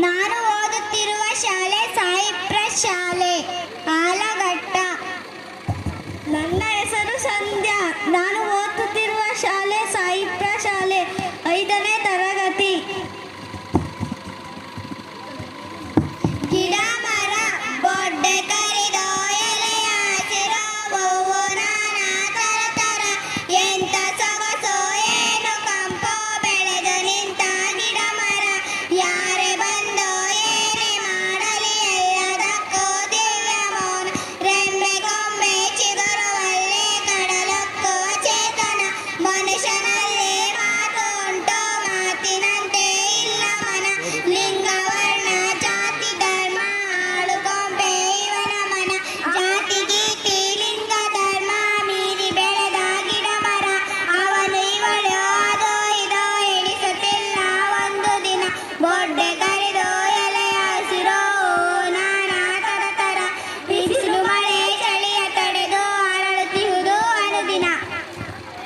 ನಾನು ಓದುತ್ತಿರುವ ಶಾಲೆ ಸಾಹಿತ್ಯ ಶಾಲೆ ಆಲಘಟ್ಟ ನನ್ನ ಹೆಸರು ಸಂಧ್ಯಾ. ನಾನು बर्थडे का